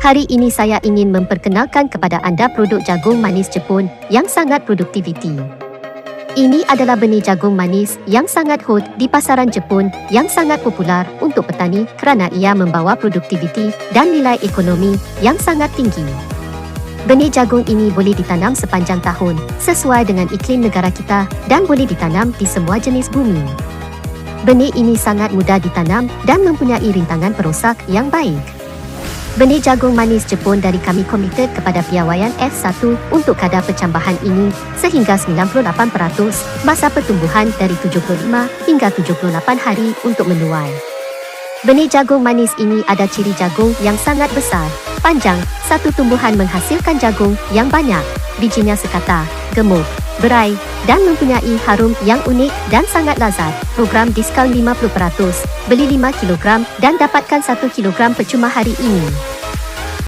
Hari ini saya ingin memperkenalkan kepada anda produk jagung manis Jepun yang sangat produktiviti. Ini adalah benih jagung manis yang sangat hot di pasaran Jepun yang sangat popular untuk petani kerana ia membawa produktiviti dan nilai ekonomi yang sangat tinggi. Benih jagung ini boleh ditanam sepanjang tahun sesuai dengan iklim negara kita dan boleh ditanam di semua jenis bumi. Benih ini sangat mudah ditanam dan mempunyai rintangan perosak yang baik. Benih jagung manis Jepun dari kami komited kepada piawaian F1 untuk kadar pencambahan ini sehingga 98% masa pertumbuhan dari 75 hingga 78 hari untuk menuai. Benih jagung manis ini ada ciri jagung yang sangat besar, panjang, satu tumbuhan menghasilkan jagung yang banyak, bijinya sekata, gemuk, berai dan mempunyai harum yang unik dan sangat lazat. Program diskaun 50%, beli 5 kg dan dapatkan 1 kg percuma hari ini.